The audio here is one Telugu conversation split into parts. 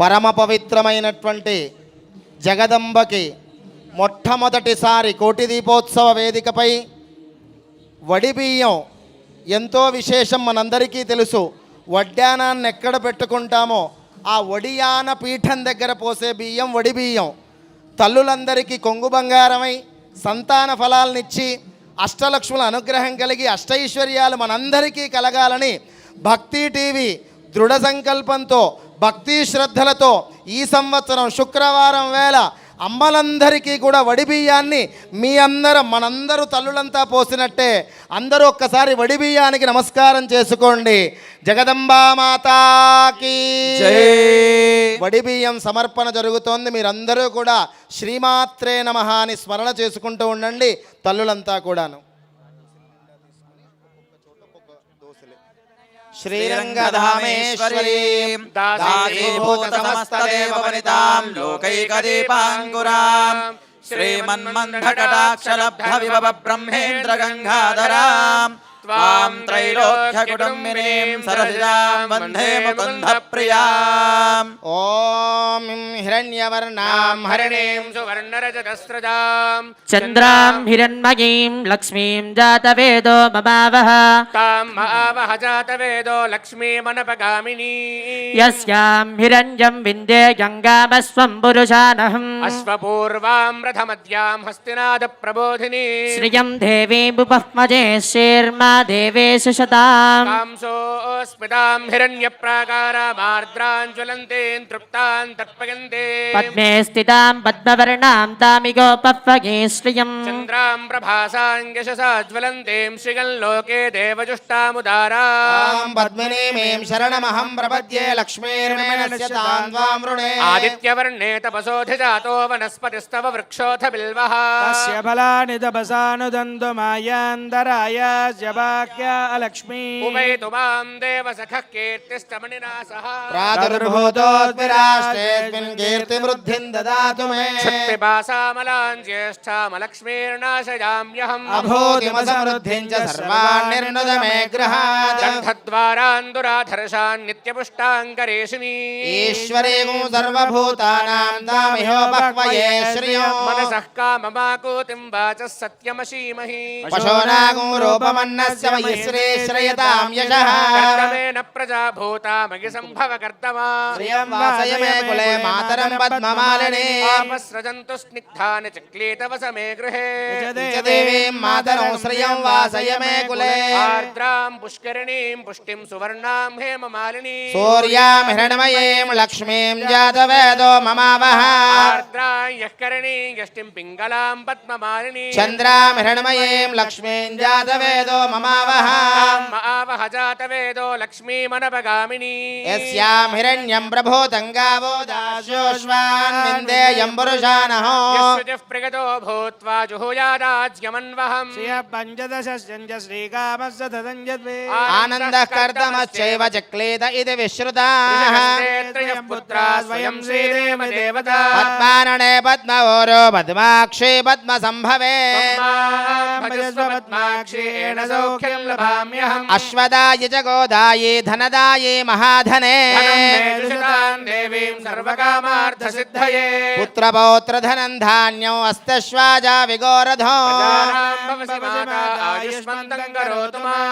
పరమ పవిత్రమైనటువంటి జగదంబకి మొట్టమొదటిసారి కోటి దీపోత్సవ వేదికపై వడి బియ్యం ఎంతో విశేషం మనందరికీ తెలుసు. వడ్డానాన్ని ఎక్కడ పెట్టుకుంటామో ఆ వడియాన పీఠం దగ్గర పోసే బియ్యం వడి బియ్యం. తల్లులందరికీ కొంగు బంగారమై సంతాన ఫలాలనిచ్చి అష్టలక్ష్ముల అనుగ్రహం కలిగి అష్టైశ్వర్యాలు మనందరికీ కలగాలని భక్తి టీవీ దృఢ సంకల్పంతో భక్తి శ్రద్ధలతో ఈ సంవత్సరం శుక్రవారం వేళ అమ్మలందరికీ కూడా వడి బియ్యాన్ని మీ అందరం మనందరూ తల్లులంతా పోసినట్టే అందరూ ఒక్కసారి వడి బియ్యానికి నమస్కారం చేసుకోండి. జగదంబా మాతాకి జై. వడి బియ్యం సమర్పణ జరుగుతోంది. మీరందరూ కూడా శ్రీమాత్రే నమ అని స్మరణ చేసుకుంటూ ఉండండి. తల్లులంతా కూడాను. శ్రీరంగధామేశ్వరీ దాసీభూతసమస్తదేవవనితాం లోకైకదీపాంకురాం శ్రీమన్మంధకటాక్షలబ్ధవిభవ బ్రహ్మేంద్ర గంగాధరాం త్వాం త్రైలోక్యకుటుంబినీం సరసిజాం వందే ముకుంద ప్రియాం ఓం హిరణ్యవర్ణాం హరిణీం సువర్ణరజతస్రజాం చంద్రాం హిరణ్మయీం లక్ష్మీం జాతవేదో మమావహ తాం మావహ జాతవేదో లక్ష్మీమనపగామినీ యస్యాం హిరణ్యం విందే గంగామస్వం పురుషానహం అశ్వపూర్వాం రథమద్యాం హస్తినాద ప్రబోధిని देवेषु शताम् कांसोऽस्मितां हिरण्यप्राकारामार्द्राञ्ज्वलन्ते तृप्तान् तर्पयन्ते पद्मे स्थितां पद्मवर्णां तामिगोपफगे श्रियं चन्द्रां प्रभासां यशसा ज्वलन्तीं श्रियल्लोके देवजुष्टामुदारां पद्मनेमीं शरणमहं प्रपद्ये लक्ष्मीर्मेणस्यतान्वामृणे आदित्यवर्णे तपसोऽधिजातो वनस्पतिस्तव वृक्षोऽथ बिल्वः तस्य फलानि तपसानुदन्तु मायान्तराय जबा जवाक्य अलक्ष्मी। उपैतु माँ देवसखः कीर्तिस्तमणिना सह। प्रादुर्भूतोऽस्मिराष्ट्रेऽस्मिन् कीर्तिवृद्धिं ददातु मे। क्षत्पिपासामलान् ज्येष्ठामलक्ष्मीर्नाशयाम्यहम्। अभूतिमसमृद्धिं च सर्वान् निर्नुद मे गृहात् दुराधर्षान् नित्यपुष्टाङ्करेशिनी ईश्वरेगुं सर्वभूतानां दामिहोपक्वये श्रियो। मनसः काममाकूतिं वाचः सत्यमशीमहि। पशूनागुं रूपमन्नस्य मयि श्रेश्रयतां यशः कर्तमेन प्रजा भूता मयि सम्भव कर्तमा श्रियं वासय मे कुले मातरं पद्ममालिनी। आपस्रजन्तु स्निग्धानि चक्लीतवसमे गृहे। देवीं मातरं श्रियं वासय मे कुले। आर्द्रां पुष्करिणीं पुष्टिं सुवर्णां हेममालिनी। सूर्यां हिरण्मयीं लक्ष्मीं जातवेदो ममावः। आर्द्रां यः यष्टिं पिङ्गलां पद्ममालिनी। चन्द्रां हिरण्मयीं लक्ष्मीं जातवेदो ममावः आवह जातवेदो लक्ष्मीमनपगामिनी। यस्यां हिरण्यं प्रभूतङ्गावो दास्योश्वान् विन्देयं पुरुषानहो। यस्युजः प्रगतो भूत्वा जुहुयादाज्यमन्वहम् श्रिय पञ्चदशस्यञ्च श्रीकामस्य तदञ्जद्वे आनन्दः कर्तमश्चैव चक्लेद इति विश्रुताः। त्रयः पुत्रा स्वयं श्रीदेव देवता। पद्मानने पद्मवोरो पद्माक्षे पद्मसम्भवे। पद्माक्षेण सौख्यं लभाम्यहम्। अश्वदाय जगोदाये धनदाये महाधने। सर्वकामार्थसिद्धये। पुत्रपौत्र धनं धान्यौ अस्तश्वाजा विगोरधो।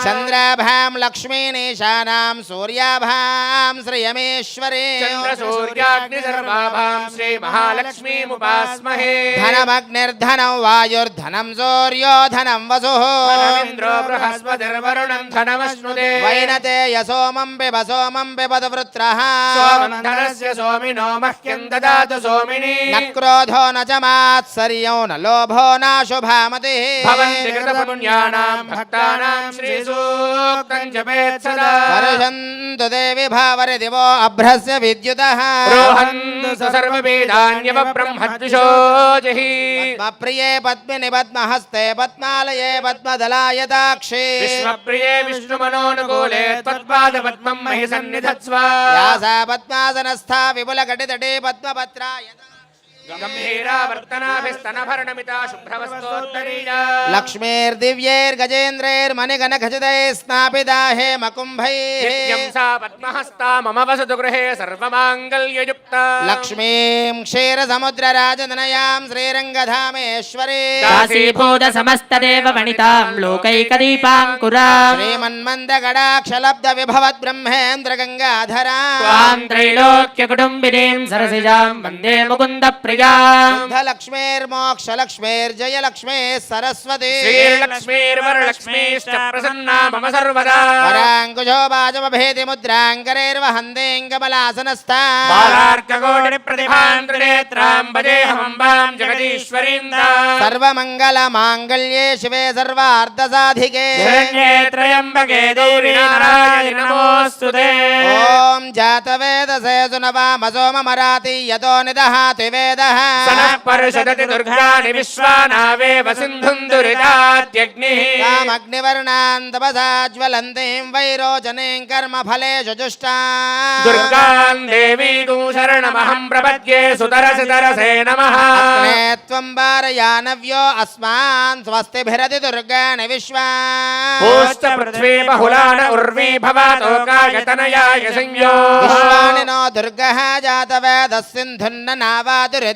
चन्द्राभां लक्ष्मीनेशानां सूर्याभां श्रियमेश्वरे। चन्द्रसूर्याग्निसर्वाभां श्रीमहालक्ष्मीमुपास्महे। धनमग्निर्धनं वायुर्धनं सौर्यो वसुः। धनमश्नुते। वैनते यसोमं पिब सोमं पिबद्वृत्रः धनस्य सोमिनो मह्यं ददातु सोमिनी। न क्रोधो न च मात्सर्यो न लोभो नाशुभामतिः भवन्ति कृतपुण्यानां भक्तानां श्रीसूक्तं जपेत् सदा वर्षन्तु देवि भावरि दिवो अभ्रस्य विद्युतः। रोहन्तु सर्ववेदान्यवब्रह्मद्विषोजहि पद्मप्रिये पद्मिनि पद्महस्ते पद्मालये पद्मदलायताक्षे। विश्वप्रिये विष्णुमनोनुकूले त्वत्पादपद्मं महि सन्निधत्स्व व्यासा पद्मासनस्था विपुलघटितटे पद्मपत्रायता గంభీరావర్తనాభిస్తనభరణమితా శుభ్రవస్తోత్తరీయా లక్ష్మీర్దివ్యైర్గజేంద్రైర్మణిగణఖచితై స్నాపితా హే మకుంభై నిత్యం సా పద్మహస్తా మమ వసతు గృహే సర్వమాంగళ్యయుక్త లక్ష్మీం క్షీరసముద్రరాజనయాం శ్రీరంగధామేశ్వరీ దాసీభూత సమస్తదేవ వనితాం లోకైకదీపాంకురాం శ్రీమన్మందగడాక్షలబ్ధ విభవద్ బ్రహ్మేంద్ర గంగాధరా త్వాం త్రైలోక్య కుటుంబినీం సరసిజాం వందే ముకుంద ప్రియాం లక్ష్మీర్మోక్షలక్ష్మీర్జయలక్ష్మీ సరస్వతి శ్రీలక్ష్మీర్వరలక్ష్మీశ్చ ప్రసన్నా మమ సర్వదా పరాంకుశో వాజమభేది ముద్రాంకరైర్వహందేంగబలాసనస్థా బాలార్కకోటి ప్రతిభాన్ త్రినేత్రాం భజేహమంబాం జగదీశ్వరీందా సర్వమంగళ మాంగళ్యే శివే సర్వార్ధసాధికే सनः परिषदति दुर्घाणि विश्वानावेव सिन्धुम् दुरितात्यग्निः तामग्निवर्णान् वैरोचनीं कर्म फले जुजुष्टा। दुर्गान् देवीगुं शरणमहं प्रपद्ये सुतरसि तरसे नमः त्वं वारयानव्यो अस्मान् स्वस्तिभिरति दुर्गाणि विश्वा। पूश्च पृथ्वी बहुलान उर्वी भवतोकायतनयाय संयो विश्वानि नो दुर्गः जातवेदस्सिन्धुन्न नावा दुरित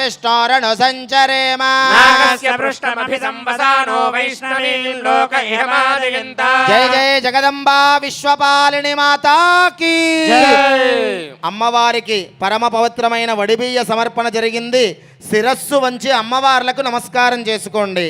విష్ణోరణు ఇహమాదయంతా జయ జయ జగదంబా విశ్వపాలిని మాతాకి అమ్మవారికి పరమ పవిత్రమైన వడిబియ్య సమర్పణ జరిగింది. శిరస్సు వంచి అమ్మవార్లకు నమస్కారం చేసుకోండి.